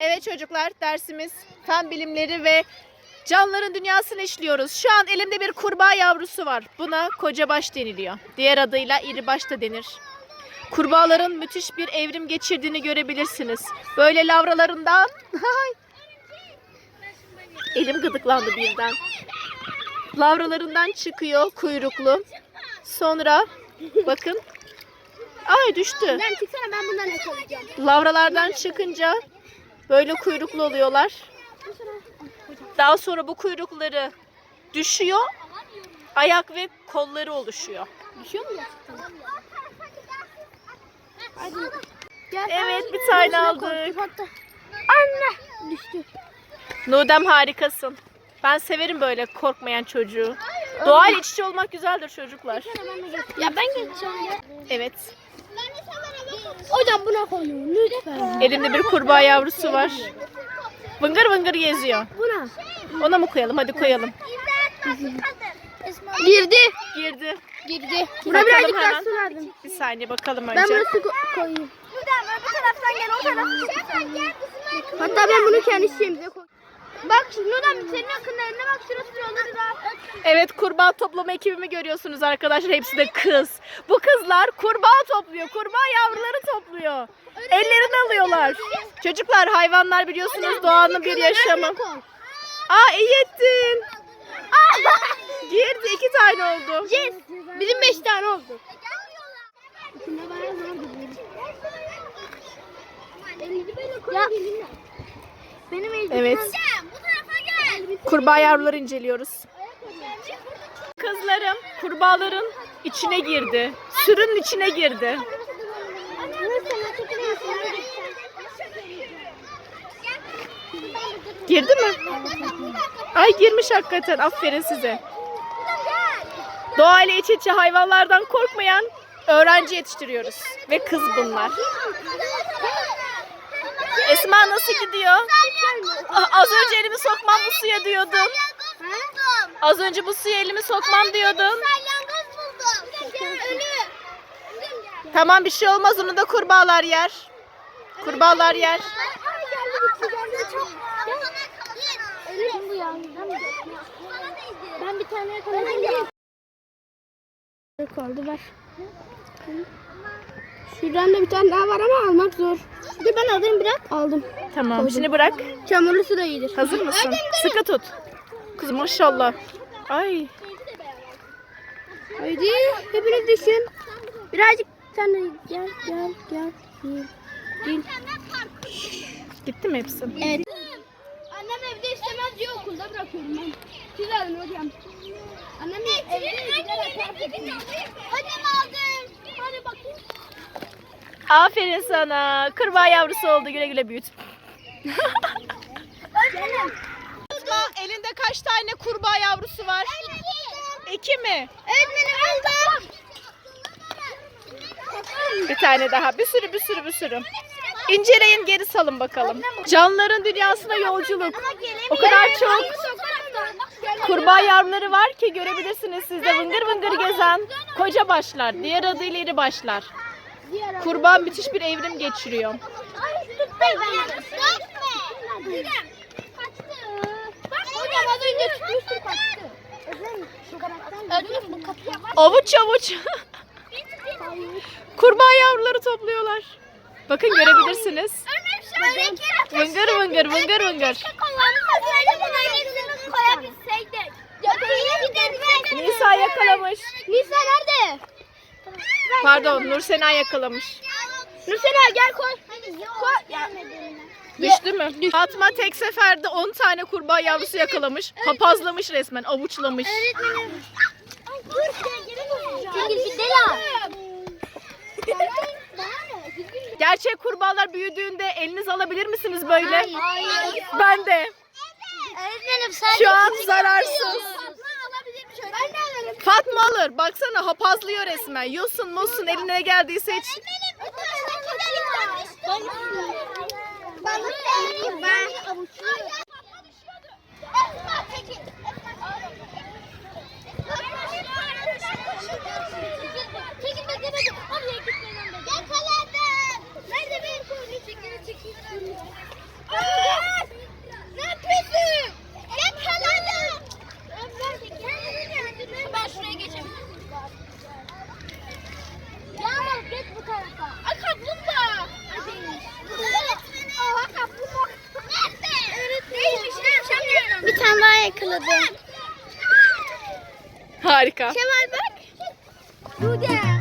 Evet çocuklar dersimiz fen bilimleri ve canlıların dünyasını işliyoruz. Şu an elimde bir kurbağa yavrusu var. Buna kocabaş deniliyor. Diğer adıyla iribaş da denir. Kurbağaların müthiş bir evrim geçirdiğini görebilirsiniz. Böyle lavralarından elim gıdıklandı birden. Lavralarından çıkıyor kuyruklu. Sonra bakın. Ay düştü. Ben çıksana ben bundan yakalayacağım. Lavralardan çıkınca böyle kuyruklu oluyorlar. Daha sonra bu kuyrukları düşüyor. Ayak ve kolları oluşuyor. Düşüyor mu gerçekten? Hadi. Gel. Evet, bir tane aldık. Anne. Düştü. Nudem harikasın. Ben severim böyle korkmayan çocuğu. Doğayla iç olmak güzeldir çocuklar. Ya ben geçeceğim. Evet. Hocam buna koyuyorum lütfen. Elimde bir kurbağa yavrusu var. Vıngır vıngır geziyor. Buna. Ona mı koyalım? Hadi koyalım. Girdi. Girdi. Girdi. Buna birazcık daha su verdim. Bir saniye bakalım Ben önce. bunu su ko- koyayım. Bu taraftan gel o taraftan. Hatta ben bunu kendi şeyimize koy. Bak Nudem senin yakınlarına bak şurası yolları da. Evet kurbağa toplama ekibimi görüyorsunuz arkadaşlar. Hepsi de kız. Bu kızlar kurbağa topluyor. Kurbağa yavruları topluyor. Ellerini alıyorlar. Çocuklar hayvanlar biliyorsunuz doğanın bir yaşamı. Aa iyi ettin. Girdi iki tane oldu. Yes. Bizim beş tane oldu. Ya. Benim elimden. Evet. Kurbağa yavruları inceliyoruz. Kızlarım kurbağaların içine girdi. Sürünün içine girdi. Girdi mi? Ay girmiş hakikaten. Aferin size. Doğayla iç içe hayvanlardan korkmayan öğrenci yetiştiriyoruz. Ve kız bunlar. Esma nasıl gidiyor? Ah, Az önce elimi sokmam bu suya diyordun. Az önce bu suya elimi sokmam diyordun. Tamam bir şey olmaz onu da kurbağalar yer. Kurbağalar yer. Ben bir tane yakaladım. Kaldı ver. Şuradan da bir tane daha var ama almak zor. Dur ben alayım bırak. Aldım. Tamam şimdi bırak. Çamurlusu da iyidir. Hazır mısın? Sıkı tut. Kız maşallah. Ay Haydi hepiniz düşün. Birazcık sen de gel gel gel. Gel. Gel. gitti mi hepsi? Evet. Annem evde istemez diye okulda bırakıyorum ben. Siz alın hocam. Annem evde Hocam aldım. Hadi bakayım. Aferin sana. Kurbağa yavrusu oldu. Güle güle büyüt. Hocam. elinde kaç tane kurbağa yavrusu var? İki mi? Öğretmenim aldım. Bir tane daha. Bir sürü bir sürü bir sürü. İnceleyin geri salın bakalım. Canlıların dünyasına yolculuk. O kadar çok kurbağa yavruları var ki görebilirsiniz siz de vıngır vıngır gezen koca başlar. Diğer adıyla iri başlar. Kurbağa müthiş bir evrim geçiriyor. Bak hocam az önce kaçtı. Avuç avuç. kurbağa yavruları topluyorlar. Bakın görebilirsiniz. Vıngır vıngır vıngır vıngır. Nisa yakalamış. Nisa nerede? Pardon Nur Sena yakalamış. Nursena gel koy. Koy. Ya. Düştü mü? Fatma tek seferde 10 tane kurbağa yavrusu yakalamış. Papazlamış resmen, avuçlamış. Öğretmenim. Çekil. Gerçek kurbağalar büyüdüğünde eliniz alabilir misiniz böyle? Hayır. Ben de. Öğretmenim sadece Şu an zararsız. yapıyoruz. Ben de alırım. Fatma alır. Baksana hapazlıyor resmen. Yosun musun eline ne geldiyse hiç. Balık ben avuçluyum. Çekil bekle bekle. Oraya gitmeden bekle. Yakaladım. Nerede benim kuyruğu çekil çekil. Yakaladım. Harika. Kemal bak. Nudem.